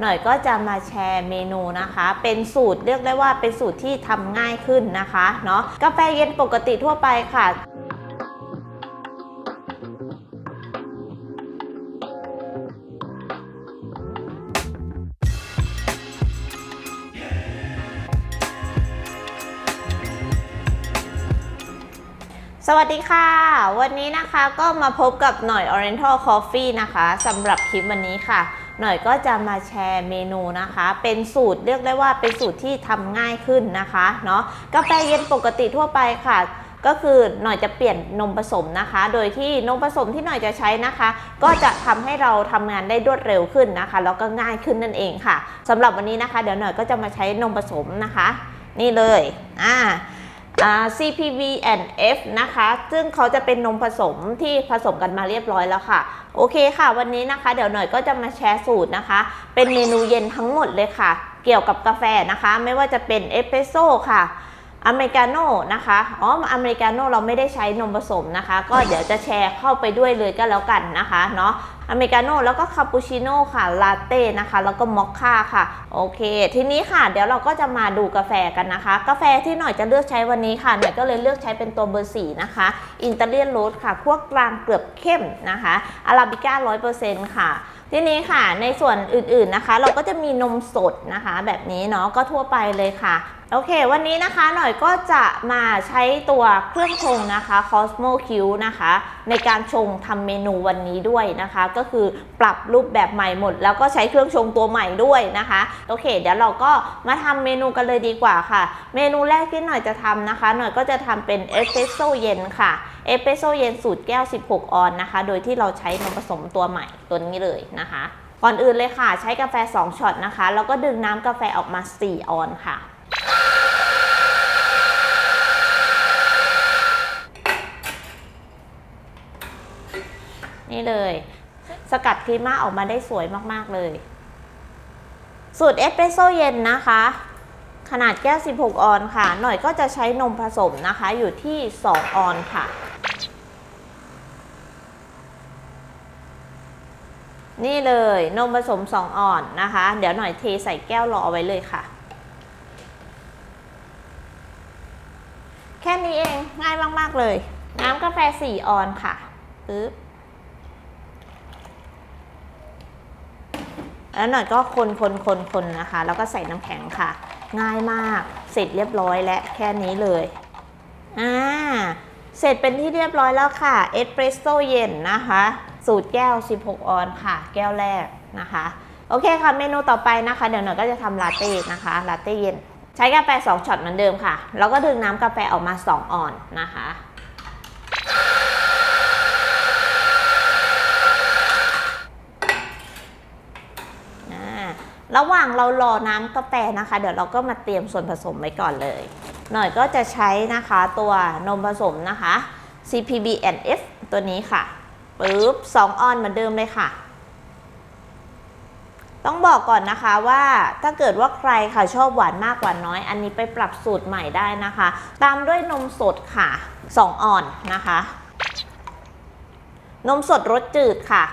หน่อยก็จะมาแชร์เมนูนะคะ เป็นสูตรเรียกได้ว่าเป็นสูตรที่ทำง่ายขึ้นนะคะเนาะกาแฟเย็นปกติทั่วไปค่ะสวัสดีค่ะ วันนี้นะคะก็มาพบกับหน่อย Oriental Coffee นะคะสำหรับคลิปวันนี้ค่ะ หน่อยก็จะมาแชร์เมนูนะคะ เป็นสูตรเรียกได้ว่าเป็นสูตรที่ทำง่ายขึ้นนะคะเนาะกาแฟเย็นปกติทั่วไปค่ะก็คือหน่อยจะเปลี่ยนนมผสมนะคะ โดยที่นมผสมที่หน่อยจะใช้นะคะ ก็จะทำให้เราทำงานได้รวดเร็วขึ้นนะคะ แล้วก็ง่ายขึ้นนั่นเองค่ะสำหรับวันนี้นะคะ เดี๋ยวหน่อยก็จะมาใช้นมผสมนะคะ นี่เลยอ่าอ่า CPV and F นะคะ ซึ่งเขาจะเป็นนมผสมที่ผสมกันมาเรียบร้อยแล้วค่ะ โอเคค่ะ วันนี้นะคะ เดี๋ยวหน่อยก็จะมาแชร์สูตรนะคะ เป็นเมนูเย็นทั้งหมดเลยค่ะ เกี่ยวกับกาแฟนะคะ ไม่ว่าจะเป็นเอสเปรสโซ่ค่ะ อเมริกาโน่นะคะอ๋ออเมริกาโน่เราไม่ได้ใช้นมผสมนะคะ ก็เดี๋ยวจะแชร์เข้าไปด้วยเลยก็แล้วกันนะคะเนาะอเมริกาโน่แล้วก็คาปูชิโน่ค่ะลาเต้นะคะ แล้วก็มอคค่าค่ะ โอเค ทีนี้ค่ะ เดี๋ยวเราก็จะมาดูกาแฟกันนะคะ กาแฟที่หน่อยจะเลือกใช้วันนี้ค่ะหน่อยก็เลยเลือกใช้เป็นตัวเบอร์สีนะคะอินเตอร์เลียนโรสค่ะพวกกลางเกือบเข้มนะคะอาราบิก้าร้อยเปอร์เซ็นต์ค่ะทีนี้ค่ะในส่วนอื่นๆนะคะ เราก็จะมีนมสดนะคะ แบบนี้เนาะก็ทั่วไปเลยค่ะ โอเค วันนี้นะคะหน่อยก็จะมาใช้ตัวเครื่องชงนะคะ Cosmo Q นะคะ ในการชงทำเมนูวันนี้ด้วยนะคะ ก็คือปรับรูปแบบใหม่หมด แล้วก็ใช้เครื่องชงตัวใหม่ด้วยนะคะ โอเค เดี๋ยวเราก็มาทำเมนูกันเลยดีกว่าค่ะ เมนูแรกที่หน่อยจะทำนะคะ หน่อยก็จะทำเป็นเอสเปรสโซ่เย็นค่ะเอสเปรสโซ่เย็นสูตรแก้ว 16 ออนนะคะ โดยที่เราใช้นมผสมตัวใหม่ตัวนี้เลยนะคะ ก่อนอื่นเลยค่ะ ใช้กาแฟ 2ช็อตนะคะแล้วก็ดึงน้ำกาแฟออกมา 4 ออนค่ะ นี่เลย สกัดครีม่าออกมาได้สวยมากๆเลย สูตรเอสเปรสโซ่เย็นนะคะ ขนาดแก้ว 16 ออนค่ะ หน่อยก็จะใช้นมผสมนะคะ อยู่ที่ 2 ออนค่ะ นี่เลยนมผสม 2 ออนนะคะ เดี๋ยวหน่อยเทใส่แก้วรอเอาไว้เลยค่ะแค่นี้เองง่ายมาก ๆ เลย น้ำกาแฟ 4 ออนค่ะปึ๊บ แล้วหน่อยก็คนคนคนคนนะคะ แล้วก็ใส่น้ำแข็งค่ะ ง่ายมาก เสร็จเรียบร้อยและแค่นี้เลย อ่า เสร็จเป็นที่เรียบร้อยแล้วค่ะ เอสเปรสโซ่เย็นนะคะ สูตรแก้ว 16 ออนค่ะ แก้วแรกนะคะ โอเคค่ะ เมนูต่อไปนะคะ เดี๋ยวหน่อยก็จะทำลาเต้นะคะ ลาเต้เย็น ใช้กาแฟ 2 ช็อตเหมือนเดิมค่ะ แล้วก็ดึงน้ำกาแฟออกมา 2 ออนนะคะ อ่า ระหว่างเรารอน้ำกาแฟนะคะ เดี๋ยวเราก็มาเตรียมส่วนผสมไว้ก่อนเลย หน่อยก็จะใช้นะคะตัวนมผสมนะคะ CPB NF ตัวนี้ค่ะปึ๊บ2ออนเหมือนเดิมเลยค่ะ ต้องบอกก่อนนะคะว่าถ้าเกิดว่าใครค่ะชอบหวานมากหวานน้อย อันนี้ไปปรับสูตรใหม่ได้นะคะ ตามด้วยนมสดค่ะ 2 ออนนะคะ นมสดรสจืดค่ะ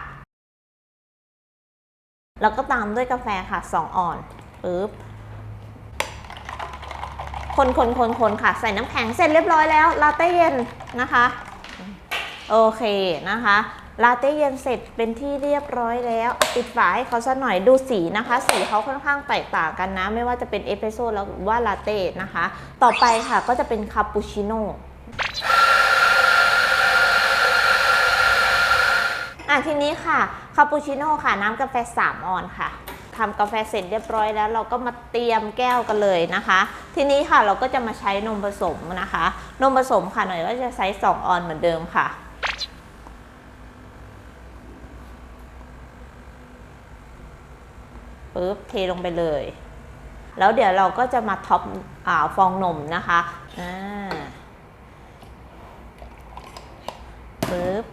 แล้วก็ตามด้วยกาแฟค่ะ 2ออนปึ๊บคนคนคนคนค่ะ ใส่น้ำแข็งเสร็จเรียบร้อยแล้ว ลาเต้เย็นนะคะ โอเคนะคะ ลาเต้เย็นเสร็จเป็นที่เรียบร้อยแล้วปิดฝาให้เขาซะหน่อยดูสีนะคะ สีเขาค่อนข้างแตกต่างกันนะ ไม่ว่าจะเป็นเอสเปรสโซ่แล้วว่าลาเต้นะคะ ต่อไปค่ะก็จะเป็นคาปูชิโน่ อะทีนี้ค่ะคาปูชิโน่ค่ะ น้ำกาแฟ 3 ออนค่ะทำกาแฟเสร็จเรียบร้อยแล้วเราก็มาเตรียมแก้วกันเลยนะคะ ทีนี้ค่ะเราก็จะมาใช้นมผสมนะคะ นมผสมค่ะหน่อยก็จะใช้2ออนเหมือนเดิมค่ะปึ๊บเทลงไปเลย แล้วเดี๋ยวเราก็จะมาท็อปอฟองนมนะคะอ่าปึ๊บ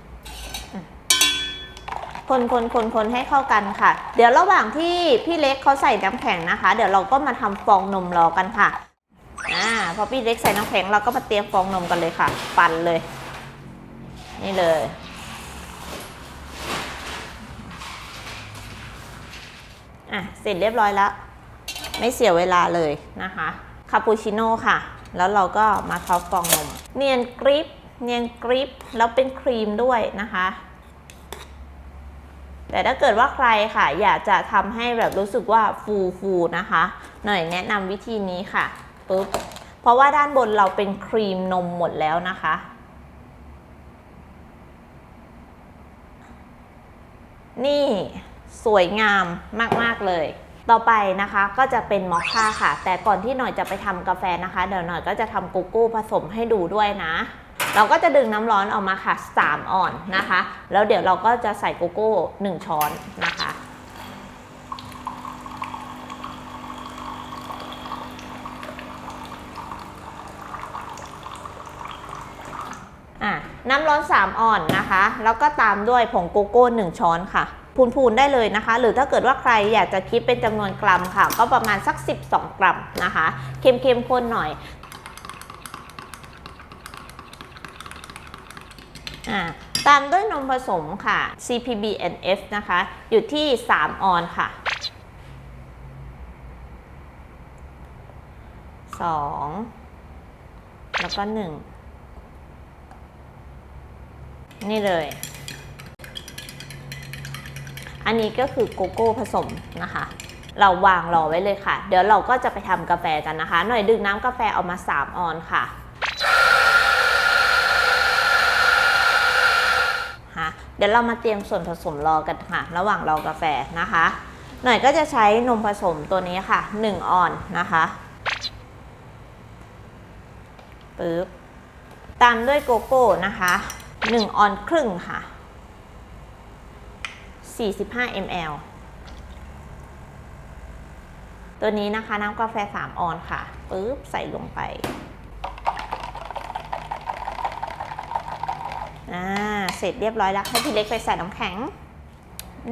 คนคนคนคนให้เข้ากันค่ะ เดี๋ยวระหว่างที่พี่เล็กเขาใส่น้ำแข็งนะคะ เดี๋ยวเราก็มาทำฟองนมรอกันค่ะอ่าพอพี่เล็กใส่น้ำแข็งเราก็มาเตรียมฟองนมกันเลยค่ะ ปั่นเลย นี่เลย อะ เสร็จเรียบร้อยแล้ว ไม่เสียเวลาเลยนะคะคาปูชิโน่ค่ะ แล้วเราก็มาท็อฟองนม เนียนกริปเนียนกริปแล้วเป็นครีมด้วยนะคะ แต่ถ้าเกิดว่าใครค่ะ อยากจะทำให้แบบรู้สึกว่าฟูฟูนะคะ หน่อยแนะนำวิธีนี้ค่ะปุ๊บเพราะว่าด้านบนเราเป็นครีมนมหมดแล้วนะคะนี่สวยงามมาก ๆ เลย ต่อไปนะคะก็จะเป็นมอคค่าค่ะ แต่ก่อนที่หน่อยจะไปทำกาแฟนะคะ เดี๋ยวหน่อยก็จะทำโกโก้ผสมให้ดูด้วยนะ เราก็จะดึงน้ำร้อนออกมาค่ะ 3ออนนะคะ แล้วเดี๋ยวเราก็จะใส่โกโก้ 1 ช้อนนะคะอะน้ำร้อน 3ออนนะคะ แล้วก็ตามด้วยผงโกโก้ 1 ช้อนค่ะพูนๆได้เลยนะคะ หรือถ้าเกิดว่าใครอยากจะคิดเป็นจำนวนกรัมค่ะ ก็ประมาณสัก 12 กรัมนะคะ เค็มๆข้นหน่อย อ่า ตามด้วยนมผสมค่ะ CPBNF นะคะ อยู่ที่ 3 ออนค่ะ 2 แล้วก็ 1 นี่เลย อันนี้ก็คือโกโก้ผสมนะคะ เราวางรอไว้เลยค่ะ เดี๋ยวเราก็จะไปทำกาแฟกันนะคะ หน่อยดึงน้ำกาแฟออกมา 3 ออนค่ะฮะเดี๋ยวเรามาเตรียมส่วนผสมรอกันค่ะ ระหว่างรอกาแฟนะคะ หน่อยก็จะใช้นมผสมตัวนี้ค่ะ 1 ออนนะคะปึ๊บตามด้วยโกโก้นะคะ 1 ออนครึ่งค่ะ 45 ml ตัวนี้นะคะน้ำกาแฟ 3 ออนค่ะปึ๊บใส่ลงไปอ่า ร็จเรียบร้อยแล้วให้พี่เล็กไปใส่น้ำแข็ง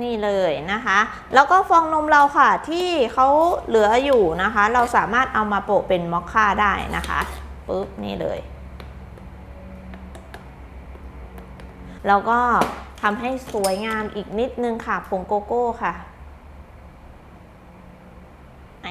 นี่เลยนะคะ แล้วก็ฟองนมเราค่ะที่เขาเหลืออยู่นะคะ เราสามารถเอามาโปะเป็นมอคค่าได้นะคะปึ๊บนี่เลย แล้วก็ทำให้สวยงามอีกนิดนึงค่ะผงโกโก้ค่ะไอ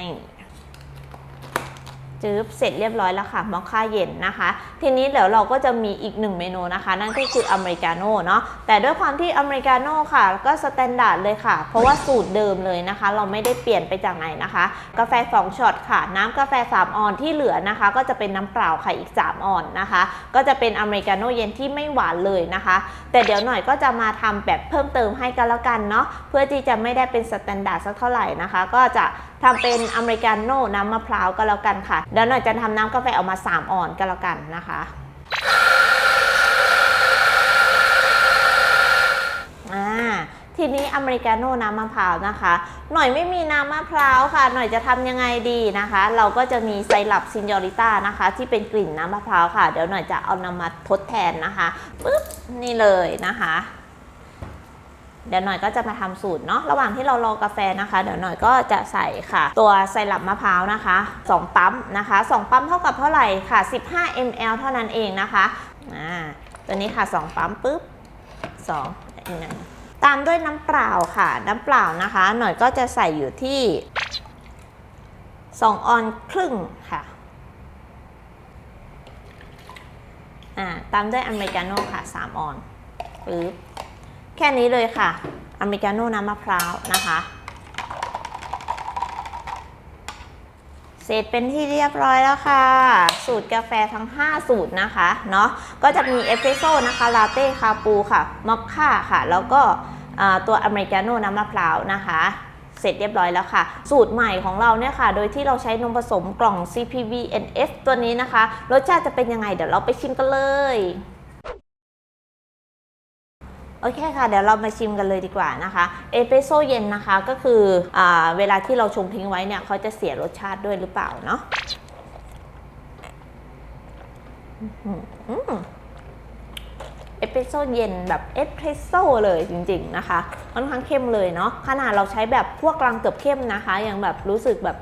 จืบเสร็จเรียบร้อยแล้วค่ะมอคค่าเย็นนะคะ ทีนี้เดี๋ยวเราก็จะมีอีกหนึ่งเมนูนะคะ นั่นก็คืออเมริกาโน่เนาะแต่ด้วยความที่อเมริกาโน่ค่ะ ก็สแตนดาร์ดเลยค่ะ เพราะว่าสูตรเดิมเลยนะคะ เราไม่ได้เปลี่ยนไปจากไหนนะคะ กาแฟ 2ช็อตค่ะ น้ำกาแฟ 3 ออนที่เหลือนะคะ ก็จะเป็นน้ำเปล่าค่ะอีก 3 ออนนะคะ ก็จะเป็นอเมริกาโน่เย็นที่ไม่หวานเลยนะคะ แต่เดี๋ยวหน่อยก็จะมาทำแบบเพิ่มเติมให้กันแล้วกันเนาะเพื่อที่จะไม่ได้เป็นสแตนดาร์ดสักเท่าไหร่นะคะ ก็จะทำเป็นอเมริกาโน่น้ำมะพร้าวก็แล้วกันค่ะเดี๋ยวหน่อยจะทำน้ำกาแฟออกมา 3 ออนก็แล้วกันนะคะอ่าทีนี้อเมริกาโน่น้ำมะพร้าวนะคะ หน่อยไม่มีน้ำมะพร้าวค่ะ หน่อยจะทำยังไงดีนะคะ เราก็จะมีไซรัปซินยอริต้านะคะ ที่เป็นกลิ่นน้ำมะพร้าวค่ะ เดี๋ยวหน่อยจะเอานำมาทดแทนนะคะปึ๊บนี่เลยนะคะ เดี๋ยวหน่อยก็จะมาทำสูตรเนาะระหว่างที่เรารอกาแฟนะคะ เดี๋ยวหน่อยก็จะใส่ค่ะ ตัวไซรัปมะพร้าวนะคะ 2 ปั๊มนะคะ 2 ปั๊มเท่ากับเท่าไหร่ค่ะ 15 ml เท่านั้นเองนะคะอ่าตัวนี้ค่ะ 2 ปั๊มปุ๊บ2อีกหนึ่งตามด้วยน้ำเปล่าค่ะ น้ำเปล่านะคะ หน่อยก็จะใส่อยู่ที่ 2 ออนครึ่งค่ะอ่าตามด้วยอเมริกาโน่ค่ะ 3 ออนปึ๊บ แค่นี้เลยค่ะ อเมริกาโน่น้ำมะพร้าวนะคะ เสร็จเป็นที่เรียบร้อยแล้วค่ะ สูตรกาแฟทั้ง 5 สูตรนะคะ เนาะก็จะมีเอสเปรสโซ่นะคะ ลาเต้คาปูค่ะมอคค่าค่ะ แล้วก็ตัวอเมริกาโน่น้ำมะพร้าวนะคะเสร็จเรียบร้อยแล้วค่ะ สูตรใหม่ของเราเนี่ยค่ะ โดยที่เราใช้นมผสมกล่อง CPV NF ตัวนี้นะคะ รสชาติจะเป็นยังไง เดี๋ยวเราไปชิมกันเลย โอเคค่ะ เดี๋ยวเรามาชิมกันเลยดีกว่านะคะเอสเปรสโซ่เย็นนะคะก็คืออเวลาที่เราชงทิ้งไว้เนี่ยเขาจะเสียรสชาติด้วยหรือเปล่าเนาะเอสเปรสโซ่เย็นแบบเอสเปรสโซ่เลยจริง ๆ นะคะค่อนข้างเข้มเลยเนาะขนาดเราใช้แบบพวกกลางเกือบเข้มนะคะ ยังแบบรู้สึกแบบ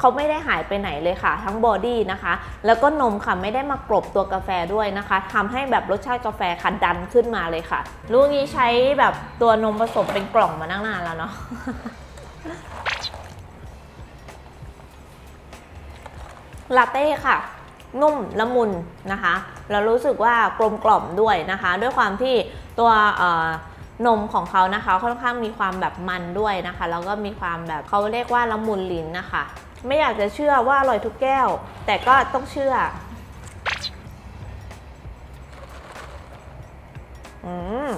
เขาไม่ได้หายไปไหนเลยค่ะ ทั้งบอดี้นะคะ แล้วก็นมค่ะไม่ได้มากรบตัวกาแฟด้วยนะคะ ทำให้แบบรสชาติกาแฟค่ะดันขึ้นมาเลยค่ะ ลูกนี้ใช้แบบตัวนมผสมเป็นกล่องมานั่งนานแล้วเนาะลาเต้ค่ะ นุ่มละมุนนะคะแล้วรู้สึกว่ากลมกล่อมด้วยนะคะ ด้วยความที่ตัว นมของเขานะคะ ค่อนข้างมีความแบบมันด้วยนะคะ แล้วก็มีความแบบเขาเรียกว่าละมุนลิ้นนะคะ ไม่อยากจะเชื่อว่าอร่อยทุกแก้ว แต่ก็ต้องเชื่ออืม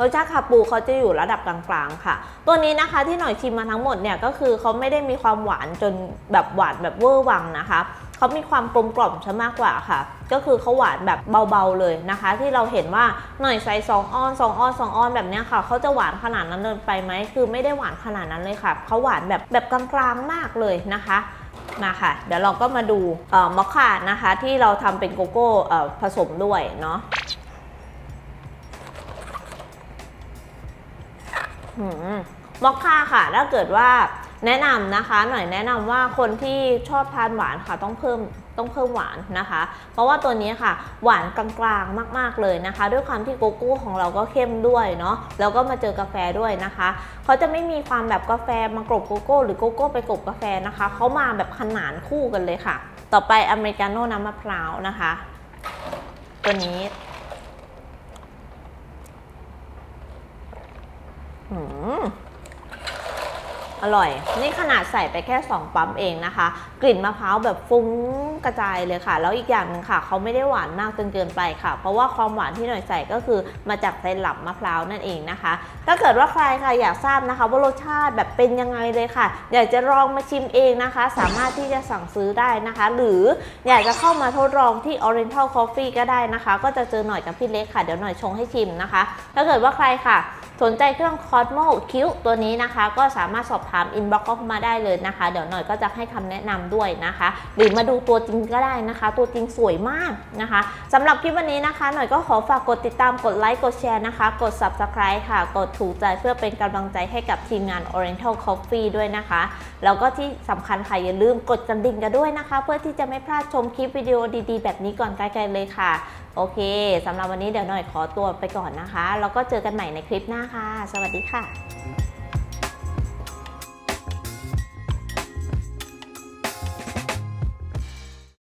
รสชาติคาปูเขาจะอยู่ระดับกลางๆ ค่ะ ตัวนี้นะคะที่หน่อยชิมมาทั้งหมดเนี่ยก็คือเขาไม่ได้มีความหวานจนแบบหวานแบบเวอร์วังนะคะ เขามีความกลมกล่อมซะมากกว่าค่ะ ก็คือเขาหวานแบบเบาๆเลยนะคะ ที่เราเห็นว่าหน่อยใส่สองออนสองออนสองออนแบบเนี้ยค่ะเขาจะหวานขนาดนั้นเลยไปไหมคือไม่ได้หวานขนาดนั้นเลยค่ะเขาหวานแบบแบบกลางๆมากเลยนะคะมาค่ะ เดี๋ยวเราก็มาดูมอคค่านะคะ ที่เราทำเป็นโกโก้ผสมด้วยเนาะมมอคค่าค่ะ ถ้าเกิดว่า แนะนำนะคะ หน่อยแนะนำว่าคนที่ชอบทานหวานค่ะต้องเพิ่มต้องเพิ่มหวานนะคะ เพราะว่าตัวนี้ค่ะ หวานกลางๆมาก ๆเลยนะคะ ด้วยความที่โกโก้ของเราก็เข้มด้วยเนาะแล้วก็มาเจอกาแฟด้วยนะคะเขาจะไม่มีความแบบกาแฟมากรบโกโก้ หรือโกโก้ไปกรบกาแฟนะคะเขามาแบบขนานคู่กันเลยค่ะ ต่อไปอเมริกาโน่น้ำมะพร้าวนะคะ ตัวนี้หืม อร่อย นี่ขนาดใส่ไปแค่ 2 ปั๊มเองนะคะ กลิ่นมะพร้าวแบบฟุ้งกระจายเลยค่ะ แล้วอีกอย่างหนึงค่ะ เขาไม่ได้หวานมากจนเกินไปค่ะ เพราะว่าความหวานที่หน่อยใส่ก็คือมาจากไซรัปมะพร้าวนั่นเองนะคะ ถ้าเกิดว่าใครค่ะอยากทราบนะคะ ว่ารสชาติแบบเป็นยังไงเลยค่ะ อยากจะลองมาชิมเองนะคะ สามารถที่จะสั่งซื้อได้นะคะ หรืออยากจะเข้ามาทดลองที่ Oriental Coffee ก็ได้นะคะ ก็จะเจอหน่อยกับพี่เล็กค่ะเดี๋ยวหน่อยชงให้ชิมนะคะ ถ้าเกิดว่าใครค่ะ สนใจเครื่อง Cosmo Q ตัวนี้นะคะ ก็สามารถสอบถาม inbox เข้ามาได้เลยนะคะ เดี๋ยวหน่อยก็จะให้คำแนะนำด้วยนะคะ หรือมาดูตัวจริงก็ได้นะคะ ตัวจริงสวยมากนะคะสำหรับคลิปวันนี้นะคะ หน่อยก็ขอฝากกดติดตามกดไลค์กดแชร์นะคะ กด subscribe ค่ะ กดถูกใจเพื่อเป็นกำลังใจให้กับทีมงาน Oriental Coffee ด้วยนะคะ แล้วก็ที่สำคัญค่ะอย่าลืมกดกระดิ่งกันด้วยนะคะ เพื่อที่จะไม่พลาดชมคลิปวิดีโอดีๆ แบบนี้ก่อนใกล้ๆเลยค่ะ โอเคสำหรับวันนี้เดี๋ยวหน่อยขอตัวไปก่อนนะคะ แล้วก็เจอกันใหม่ในคลิปหน้าค่ะ สวัสดีค่ะ